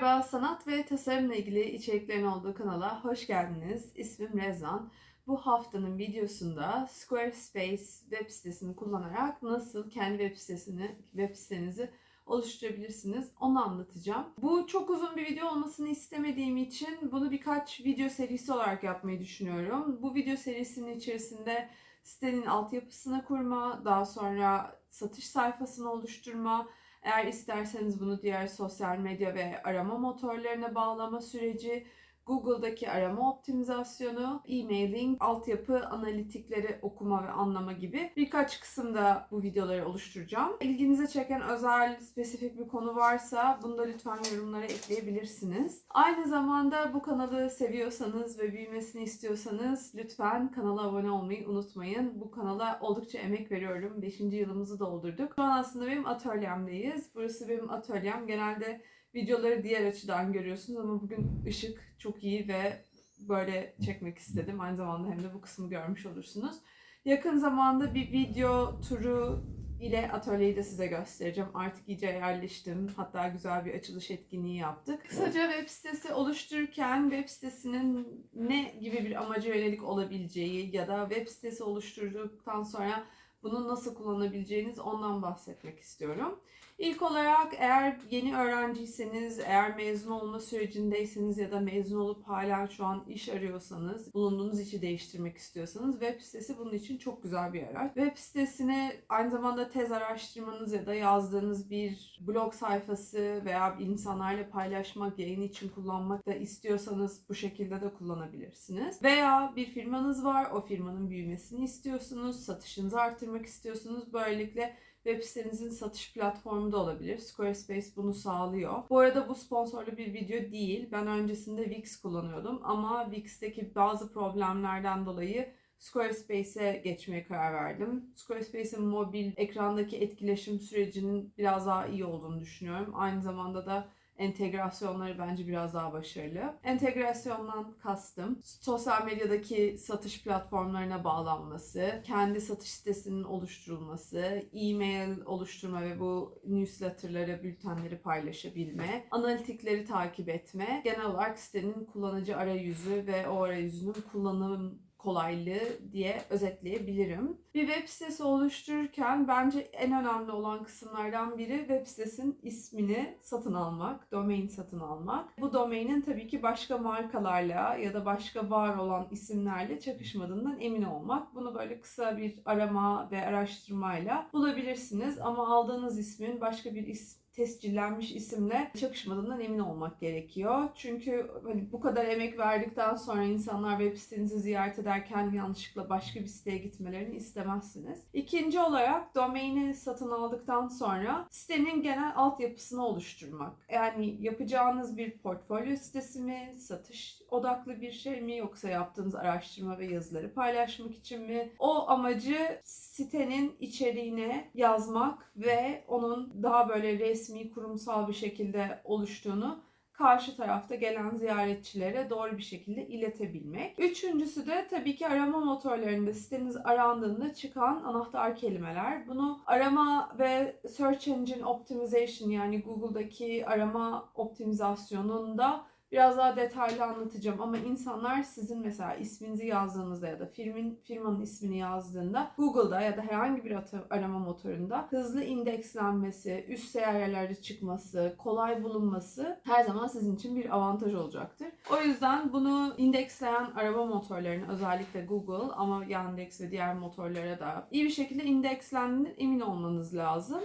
Merhaba, sanat ve tasarımla ilgili içeriklerin olduğu kanala hoş geldiniz. İsmim Rezan. Bu haftanın videosunda Squarespace web sitesini kullanarak nasıl kendi web sitesini, web sitenizi oluşturabilirsiniz onu anlatacağım. Bu çok uzun bir video olmasını istemediğim için bunu birkaç video serisi olarak yapmayı düşünüyorum. Bu video serisinin içerisinde sitenin altyapısını kurma, daha sonra satış sayfasını oluşturma, eğer isterseniz bunu diğer sosyal medya ve arama motorlarına bağlama süreci, Google'daki arama optimizasyonu, e-mailing, altyapı, analitikleri okuma ve anlama gibi birkaç kısımda bu videoları oluşturacağım. İlginize çeken özel, spesifik bir konu varsa bunu da lütfen yorumlara ekleyebilirsiniz. Aynı zamanda bu kanalı seviyorsanız ve büyümesini istiyorsanız lütfen kanala abone olmayı unutmayın. Bu kanala oldukça emek veriyorum. 5. yılımızı doldurduk. Şu an aslında benim atölyemdeyiz. Burası benim atölyem. Genelde videoları diğer açıdan görüyorsunuz ama bugün ışık çok iyi ve böyle çekmek istedim. Aynı zamanda hem de bu kısmı görmüş olursunuz. Yakın zamanda bir video turu ile atölyeyi de size göstereceğim. Artık iyice yerleştim. Hatta güzel bir açılış etkinliği yaptık. Kısaca web sitesi oluştururken web sitesinin ne gibi bir amaca yönelik olabileceği ya da web sitesi oluşturduktan sonra bunu nasıl kullanabileceğiniz ondan bahsetmek istiyorum. İlk olarak eğer yeni öğrenciyseniz, eğer mezun olma sürecindeyseniz ya da mezun olup hala şu an iş arıyorsanız, bulunduğunuz işi değiştirmek istiyorsanız web sitesi bunun için çok güzel bir araç. Web sitesini aynı zamanda tez araştırmanız ya da yazdığınız bir blog sayfası veya insanlarla paylaşmak, yayın için kullanmak da istiyorsanız bu şekilde de kullanabilirsiniz. Veya bir firmanız var, o firmanın büyümesini istiyorsunuz, satışınızı arttırmak istiyorsunuz. Böylelikle web sitenizin satış platformu da olabilir. Squarespace bunu sağlıyor. Bu arada bu sponsorlu bir video değil. Ben öncesinde Wix kullanıyordum ama Wix'teki bazı problemlerden dolayı Squarespace'e geçmeye karar verdim. Squarespace'in mobil ekrandaki etkileşim sürecinin biraz daha iyi olduğunu düşünüyorum. Aynı zamanda da entegrasyonları bence biraz daha başarılı. Entegrasyondan kastım sosyal medyadaki satış platformlarına bağlanması, kendi satış sitesinin oluşturulması, e-mail oluşturma ve bu newsletterları, bültenleri paylaşabilme, analitikleri takip etme, genel olarak sitenin kullanıcı arayüzü ve o arayüzünün kullanım kolaylığı diye özetleyebilirim. Bir web sitesi oluştururken bence en önemli olan kısımlardan biri web sitesinin ismini satın almak, domain satın almak. Bu domainin tabii ki başka markalarla ya da başka var olan isimlerle çakışmadığından emin olmak. Bunu böyle kısa bir arama ve araştırmayla bulabilirsiniz ama aldığınız ismin başka bir isim tescillenmiş isimle çakışmadığından emin olmak gerekiyor. Çünkü hani bu kadar emek verdikten sonra insanlar web sitenizi ziyaret ederken yanlışlıkla başka bir siteye gitmelerini istemezsiniz. İkinci olarak domaini satın aldıktan sonra sitenin genel altyapısını oluşturmak. Yani yapacağınız bir portfolyo sitesi mi, satış odaklı bir şey mi yoksa yaptığınız araştırma ve yazıları paylaşmak için mi? O amacı sitenin içeriğine yazmak ve onun daha böyle resmi kurumsal bir şekilde oluştuğunu karşı tarafta gelen ziyaretçilere doğru bir şekilde iletebilmek. Üçüncüsü de tabii ki arama motorlarında siteniz arandığında çıkan anahtar kelimeler. Bunu arama ve Search Engine Optimization yani Google'daki arama optimizasyonunda biraz daha detaylı anlatacağım ama insanlar sizin mesela isminizi yazdığınızda ya da firmin firmanın ismini yazdığında Google'da ya da herhangi bir arama motorunda hızlı indekslenmesi, üst seviyelerde çıkması, kolay bulunması her zaman sizin için bir avantaj olacaktır. O yüzden bunu indeksleyen arama motorlarını özellikle Google ama Yandex ve diğer motorlara da iyi bir şekilde indekslendiğine emin olmanız lazım.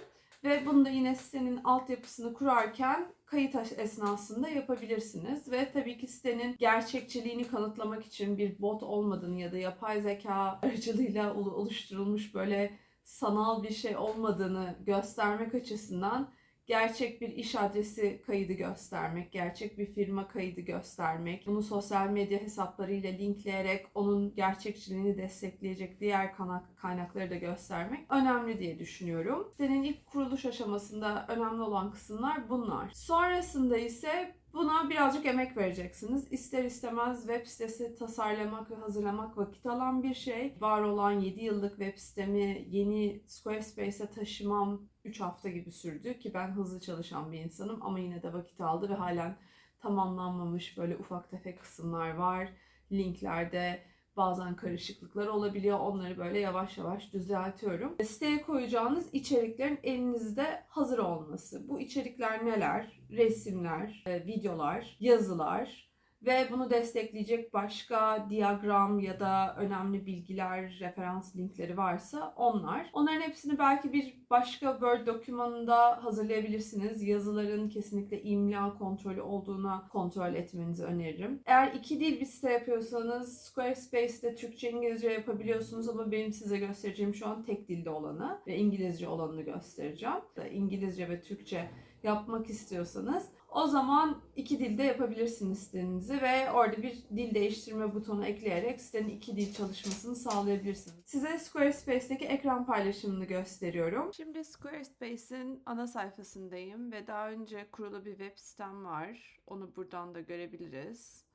Ve bunu da yine sitenin altyapısını kurarken kayıt esnasında yapabilirsiniz. Ve tabii ki sitenin gerçekçiliğini kanıtlamak için bir bot olmadığını ya da yapay zeka aracılığıyla oluşturulmuş böyle sanal bir şey olmadığını göstermek açısından gerçek bir iş adresi kaydı göstermek, gerçek bir firma kaydı göstermek, bunu sosyal medya hesaplarıyla linkleyerek onun gerçekçiliğini destekleyecek diğer kaynakları da göstermek önemli diye düşünüyorum. Senin ilk kuruluş aşamasında önemli olan kısımlar bunlar. Sonrasında ise Buna birazcık emek vereceksiniz. İster istemez web sitesi tasarlamak ve hazırlamak vakit alan bir şey. Var olan 7 yıllık web sitemi yeni Squarespace'e taşımam 3 hafta gibi sürdü ki ben hızlı çalışan bir insanım ama yine de vakit aldı ve halen tamamlanmamış böyle ufak tefek kısımlar var. Linklerde bazen karışıklıklar olabiliyor. Onları böyle yavaş yavaş düzeltiyorum. Siteye koyacağınız içeriklerin elinizde hazır olması. Bu içerikler neler? Resimler, e, videolar, yazılar ve bunu destekleyecek başka diyagram ya da önemli bilgiler, referans linkleri varsa onlar. Onların hepsini belki bir başka Word dokümanında hazırlayabilirsiniz. Yazıların kesinlikle imla kontrolü olduğuna kontrol etmenizi öneririm. Eğer iki dil bir site yapıyorsanız Squarespace'te Türkçe İngilizce yapabiliyorsunuz ama benim size göstereceğim şu an tek dilde olanı ve İngilizce olanını göstereceğim. İngilizce ve Türkçe yapmak istiyorsanız o zaman iki dilde yapabilirsiniz sitenizi ve orada bir dil değiştirme butonu ekleyerek sitenin iki dil çalışmasını sağlayabilirsiniz. Size Squarespace'teki ekran paylaşımını gösteriyorum. Şimdi Squarespace'in ana sayfasındayım ve daha önce kurulu bir web sitem var. Onu buradan da görebiliriz.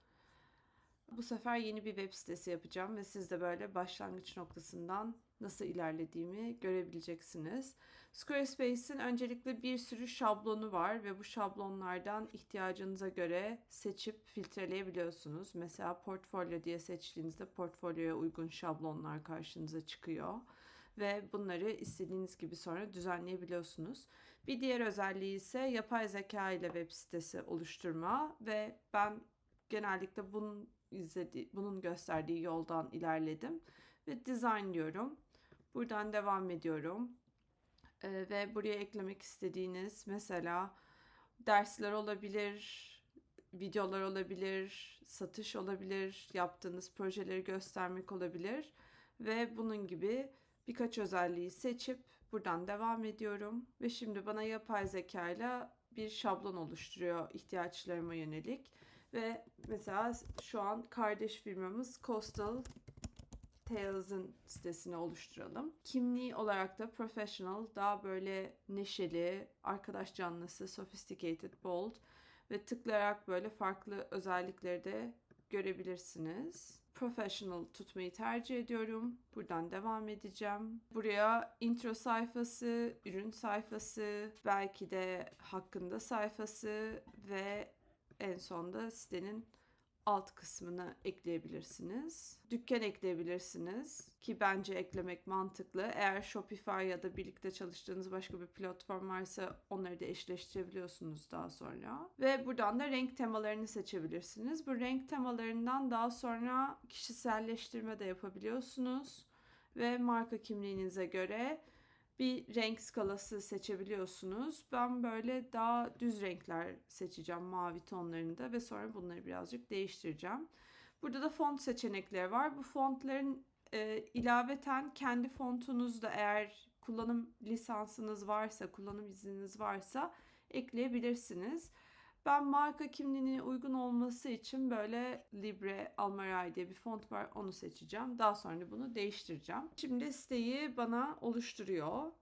Bu sefer yeni bir web sitesi yapacağım ve siz de böyle başlangıç noktasından nasıl ilerlediğimi görebileceksiniz. Squarespace'in öncelikle bir sürü şablonu var ve bu şablonlardan ihtiyacınıza göre seçip filtreleyebiliyorsunuz. Mesela portfolyo diye seçtiğinizde portfolyoya uygun şablonlar karşınıza çıkıyor ve bunları istediğiniz gibi sonra düzenleyebiliyorsunuz. Bir diğer özelliği ise yapay zeka ile web sitesi oluşturma ve ben genellikle bunun izlediği, bunun gösterdiği yoldan ilerledim ve design diyorum. Buradan devam ediyorum. Ee, ve buraya eklemek istediğiniz mesela dersler olabilir, videolar olabilir, satış olabilir, yaptığınız projeleri göstermek olabilir. Ve bunun gibi birkaç özelliği seçip buradan devam ediyorum. Ve şimdi bana yapay zeka ile bir şablon oluşturuyor ihtiyaçlarıma yönelik. Ve mesela şu an kardeş firmamız Coastal Tales'ın sitesini oluşturalım. Kimliği olarak da professional, daha böyle neşeli, arkadaş canlısı, sophisticated, bold ve tıklayarak böyle farklı özellikleri de görebilirsiniz. Professional tutmayı tercih ediyorum. Buradan devam edeceğim. Buraya intro sayfası, ürün sayfası, belki de hakkında sayfası ve en sonda sitenin alt kısmına ekleyebilirsiniz. Dükkan ekleyebilirsiniz ki bence eklemek mantıklı. Eğer Shopify ya da birlikte çalıştığınız başka bir platform varsa onları da eşleştirebiliyorsunuz daha sonra. Ve buradan da renk temalarını seçebilirsiniz. Bu renk temalarından daha sonra kişiselleştirme de yapabiliyorsunuz. Ve marka kimliğinize göre bir renk skalası seçebiliyorsunuz. Ben böyle daha düz renkler seçeceğim mavi tonlarında ve sonra bunları birazcık değiştireceğim. Burada da font seçenekleri var. Bu fontların e, ilaveten kendi fontunuzda eğer kullanım lisansınız varsa, kullanım izniniz varsa ekleyebilirsiniz. Ben marka kimliğine uygun olması için böyle Libre Almaray diye bir font var onu seçeceğim. Daha sonra bunu değiştireceğim. Şimdi siteyi bana oluşturuyor.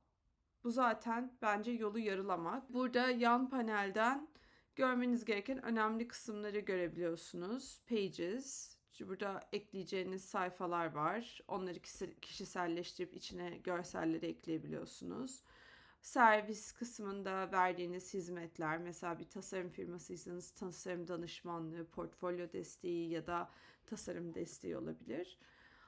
Bu zaten bence yolu yarılamak. Burada yan panelden görmeniz gereken önemli kısımları görebiliyorsunuz. Pages, Burada ekleyeceğiniz sayfalar var. Onları kişiselleştirip içine görselleri ekleyebiliyorsunuz servis kısmında verdiğiniz hizmetler mesela bir tasarım firmasıysanız tasarım danışmanlığı, portfolyo desteği ya da tasarım desteği olabilir.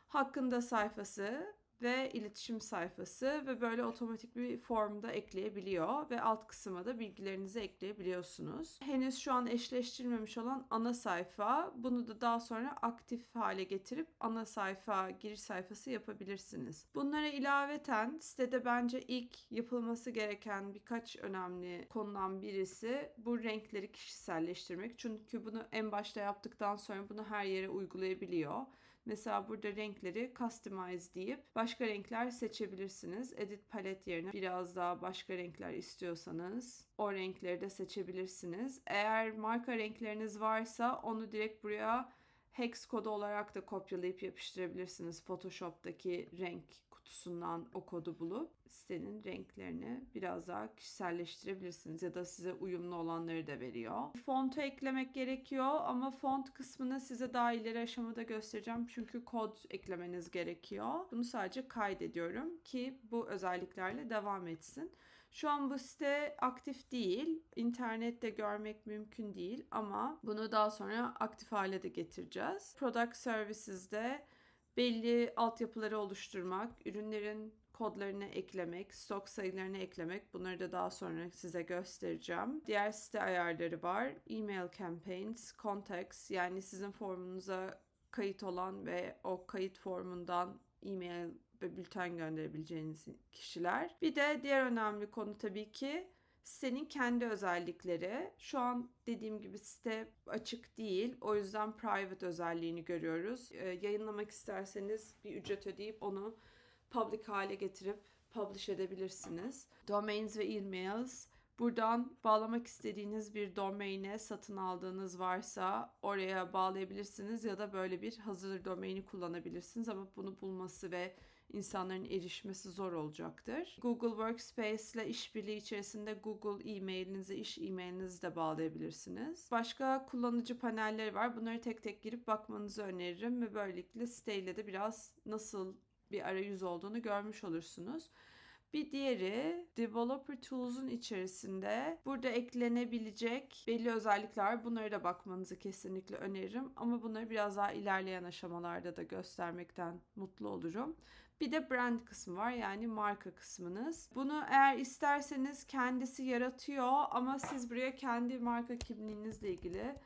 Hakkında sayfası ve iletişim sayfası ve böyle otomatik bir formda ekleyebiliyor ve alt kısma da bilgilerinizi ekleyebiliyorsunuz. Henüz şu an eşleştirilmemiş olan ana sayfa bunu da daha sonra aktif hale getirip ana sayfa giriş sayfası yapabilirsiniz. Bunlara ilaveten sitede bence ilk yapılması gereken birkaç önemli konudan birisi bu renkleri kişiselleştirmek. Çünkü bunu en başta yaptıktan sonra bunu her yere uygulayabiliyor. Mesela burada renkleri customize deyip başka renkler seçebilirsiniz. Edit palet yerine biraz daha başka renkler istiyorsanız o renkleri de seçebilirsiniz. Eğer marka renkleriniz varsa onu direkt buraya hex kodu olarak da kopyalayıp yapıştırabilirsiniz Photoshop'taki renk kutusundan o kodu bulup sitenin renklerini biraz daha kişiselleştirebilirsiniz ya da size uyumlu olanları da veriyor. Fontu eklemek gerekiyor ama font kısmını size daha ileri aşamada göstereceğim çünkü kod eklemeniz gerekiyor. Bunu sadece kaydediyorum ki bu özelliklerle devam etsin. Şu an bu site aktif değil. İnternette görmek mümkün değil ama bunu daha sonra aktif hale de getireceğiz. Product Services'de belli altyapıları oluşturmak, ürünlerin kodlarını eklemek, stok sayılarını eklemek bunları da daha sonra size göstereceğim. Diğer site ayarları var. Email campaigns, contacts yani sizin formunuza kayıt olan ve o kayıt formundan e-mail ve bülten gönderebileceğiniz kişiler. Bir de diğer önemli konu tabii ki sitenin kendi özellikleri. Şu an dediğim gibi site açık değil. O yüzden private özelliğini görüyoruz. Ee, yayınlamak isterseniz bir ücret ödeyip onu public hale getirip publish edebilirsiniz. Domains ve emails Buradan bağlamak istediğiniz bir domaine satın aldığınız varsa oraya bağlayabilirsiniz ya da böyle bir hazır domaini kullanabilirsiniz ama bunu bulması ve insanların erişmesi zor olacaktır. Google Workspace ile işbirliği içerisinde Google e-mailinizi, iş e-mailinizi de bağlayabilirsiniz. Başka kullanıcı panelleri var. Bunları tek tek girip bakmanızı öneririm ve böylelikle siteyle de biraz nasıl bir arayüz olduğunu görmüş olursunuz. Bir diğeri Developer Tools'un içerisinde burada eklenebilecek belli özellikler var. Bunlara da bakmanızı kesinlikle öneririm. Ama bunları biraz daha ilerleyen aşamalarda da göstermekten mutlu olurum. Bir de brand kısmı var yani marka kısmınız. Bunu eğer isterseniz kendisi yaratıyor ama siz buraya kendi marka kimliğinizle ilgili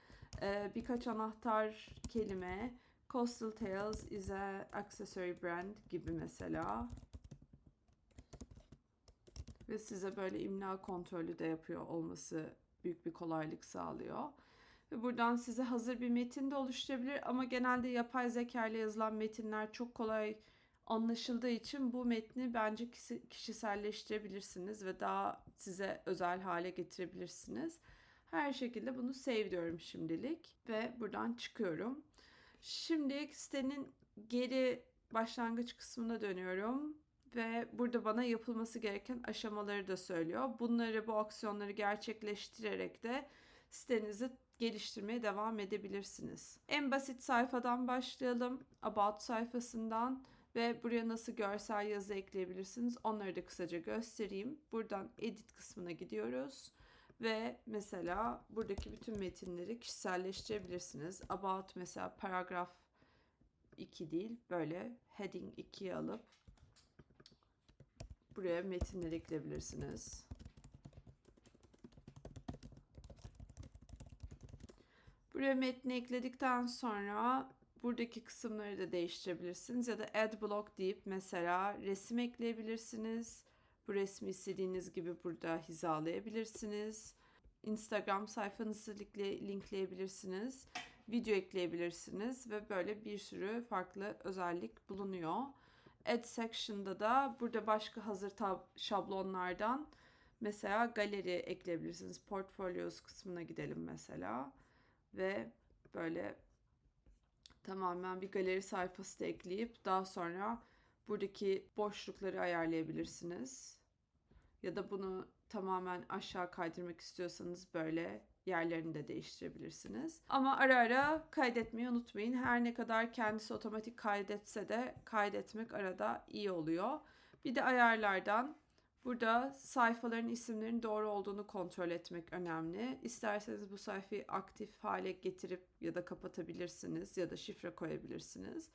e, birkaç anahtar kelime Coastal Tales is a accessory brand gibi mesela ve size böyle imla kontrolü de yapıyor olması büyük bir kolaylık sağlıyor. Ve buradan size hazır bir metin de oluşturabilir ama genelde yapay zeka ile yazılan metinler çok kolay anlaşıldığı için bu metni bence kişiselleştirebilirsiniz ve daha size özel hale getirebilirsiniz. Her şekilde bunu save diyorum şimdilik ve buradan çıkıyorum. Şimdi sitenin geri başlangıç kısmına dönüyorum ve burada bana yapılması gereken aşamaları da söylüyor. Bunları bu aksiyonları gerçekleştirerek de sitenizi geliştirmeye devam edebilirsiniz. En basit sayfadan başlayalım. About sayfasından ve buraya nasıl görsel yazı ekleyebilirsiniz onları da kısaca göstereyim. Buradan edit kısmına gidiyoruz ve mesela buradaki bütün metinleri kişiselleştirebilirsiniz. About mesela paragraf 2 değil böyle heading 2'ye alıp Buraya metinleri ekleyebilirsiniz. Buraya metni ekledikten sonra buradaki kısımları da değiştirebilirsiniz ya da add block deyip mesela resim ekleyebilirsiniz. Bu resmi istediğiniz gibi burada hizalayabilirsiniz. Instagram sayfanızı linkleyebilirsiniz. Video ekleyebilirsiniz ve böyle bir sürü farklı özellik bulunuyor. Add section'da da burada başka hazır tab şablonlardan mesela galeri ekleyebilirsiniz. Portfolios kısmına gidelim mesela. Ve böyle tamamen bir galeri sayfası da ekleyip daha sonra buradaki boşlukları ayarlayabilirsiniz. Ya da bunu tamamen aşağı kaydırmak istiyorsanız böyle yerlerini de değiştirebilirsiniz. Ama ara ara kaydetmeyi unutmayın. Her ne kadar kendisi otomatik kaydetse de kaydetmek arada iyi oluyor. Bir de ayarlardan burada sayfaların isimlerinin doğru olduğunu kontrol etmek önemli. İsterseniz bu sayfayı aktif hale getirip ya da kapatabilirsiniz ya da şifre koyabilirsiniz.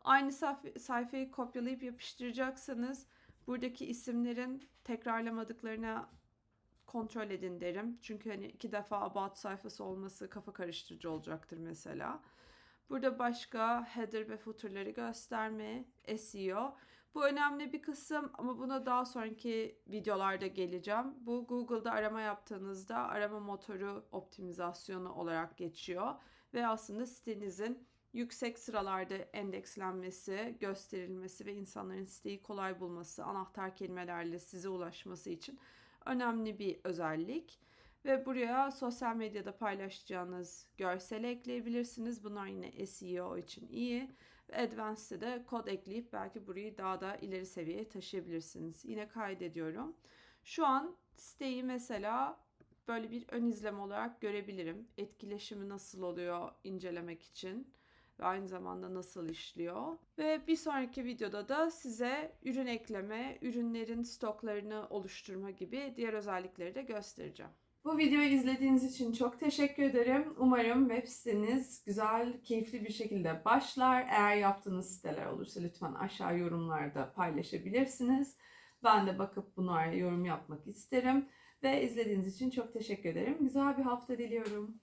Aynı sayfayı kopyalayıp yapıştıracaksanız buradaki isimlerin tekrarlamadıklarına kontrol edin derim. Çünkü hani iki defa about sayfası olması kafa karıştırıcı olacaktır mesela. Burada başka header ve footer'ları gösterme, SEO. Bu önemli bir kısım ama buna daha sonraki videolarda geleceğim. Bu Google'da arama yaptığınızda arama motoru optimizasyonu olarak geçiyor. Ve aslında sitenizin yüksek sıralarda endekslenmesi, gösterilmesi ve insanların siteyi kolay bulması, anahtar kelimelerle size ulaşması için önemli bir özellik. Ve buraya sosyal medyada paylaşacağınız görsel ekleyebilirsiniz. Bunlar yine SEO için iyi. Advanced'e de kod ekleyip belki burayı daha da ileri seviyeye taşıyabilirsiniz. Yine kaydediyorum. Şu an siteyi mesela böyle bir ön izleme olarak görebilirim. Etkileşimi nasıl oluyor incelemek için ve aynı zamanda nasıl işliyor. Ve bir sonraki videoda da size ürün ekleme, ürünlerin stoklarını oluşturma gibi diğer özellikleri de göstereceğim. Bu videoyu izlediğiniz için çok teşekkür ederim. Umarım web siteniz güzel, keyifli bir şekilde başlar. Eğer yaptığınız siteler olursa lütfen aşağı yorumlarda paylaşabilirsiniz. Ben de bakıp bunlara yorum yapmak isterim. Ve izlediğiniz için çok teşekkür ederim. Güzel bir hafta diliyorum.